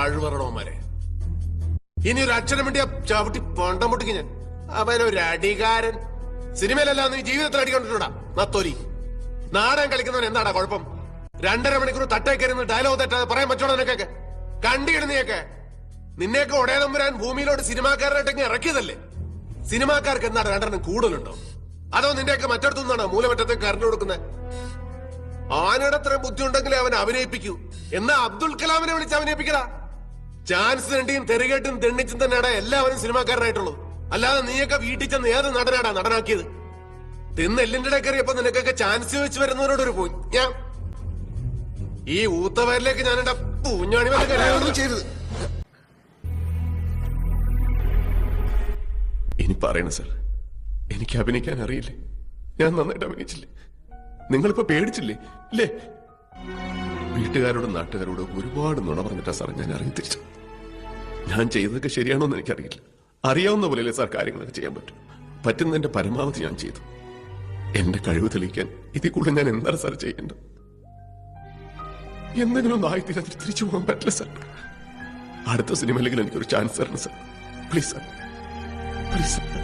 ആഴ്വറണോമാരെ ഇനി ഒരു അക്ഷരം വേണ്ടി ചവിട്ടി പണ്ടം പൊട്ടിക്ക് ഞാൻ. അവനൊരു അടികാരൻ. സിനിമയിലല്ല ജീവിതത്തിൽ അടിക്കൊണ്ടിട്ടുണ്ടാ നത്തോലി നാടൻ കളിക്കുന്നവൻ എന്താടാ കുഴപ്പം? രണ്ടര മണിക്കൂർ തട്ടേ കയറുന്ന ഡയലോഗ് തെറ്റാതെ പറയാൻ പറ്റണോ നിനക്കൊക്കെ? കണ്ടിടുന്നേക്കെ നിന്നെയൊക്കെ വരാൻ ഭൂമിയിലോട്ട് സിനിമാക്കാരായിട്ടൊക്കെ ഇറക്കിയതല്ലേ? സിനിമാക്കാർക്ക് എന്താണ് രണ്ടെണ്ണം കൂടുതലുണ്ടോ? അതോ നിന്റെയൊക്കെ മറ്റടുത്തുനിന്നാണോ മൂലമറ്റത്തെ കറണ്ട് കൊടുക്കുന്നത്? ആനയുടെ അത്രയും ബുദ്ധി ഉണ്ടെങ്കിലേ അവൻ അഭിനയിപ്പിക്കൂ. എന്നാ അബ്ദുൽ കലാമിനെ വിളിച്ച് അഭിനയിപ്പിക്കടാ ചാൻസ് രണ്ടിയും തെറികെട്ടും തെണ്ണിച്ചും തന്നെയാടാ എല്ലാവരും സിനിമാക്കാരനായിട്ടുള്ളത്. അല്ലാതെ നീയൊക്കെ വീട്ടിൽ ചെന്ന് ഏത് നടനാടാ നടനാക്കിയത്? തിന്ന് എല്ലിന്റെ കയറിയപ്പോ നിനക്കൊക്കെ ചാൻസ് വെച്ച് വരുന്നവരോട് ഒരു പോയി ഞാൻ ഈ ഊത്തവരിലേക്ക് ഞാൻ എന്റെ പൂഞ്ഞാണി ചെയ്തത് ഇനി പറയണ സർ. എനിക്ക് അഭിനയിക്കാൻ അറിയില്ലേ? ഞാൻ നന്നായിട്ട് അഭിനയിച്ചില്ലേ? നിങ്ങളിപ്പോ പേടിച്ചില്ലേ? ഇല്ലേ? വീട്ടുകാരോടും നാട്ടുകാരോടും ഒരുപാട് നുണ പറഞ്ഞിട്ടാ സാർ ഞാൻ അറിയത്തിരിച്ചു തിരിച്ചു ഞാൻ ചെയ്തതൊക്കെ ശരിയാണോ എന്ന് എനിക്കറിയില്ല. അറിയാവുന്ന പോലെയല്ലേ സാർ കാര്യങ്ങളൊക്കെ ചെയ്യാൻ പറ്റും. പറ്റുന്നതിന്റെ പരമാവധി ഞാൻ ചെയ്തു. എന്റെ കഴിവ് തെളിയിക്കാൻ ഇതിൽ കൂടുതൽ ഞാൻ എന്താണ് സാർ ചെയ്യേണ്ടത്? എന്തെങ്കിലും ഒന്ന് ആയിത്തീരാൻ തിരിച്ചു പോകാൻ പറ്റില്ല സാർ. അടുത്ത സിനിമയിലെങ്കിലും എനിക്കൊരു ചാൻസ് തരണം sir. Please sir. Please sir.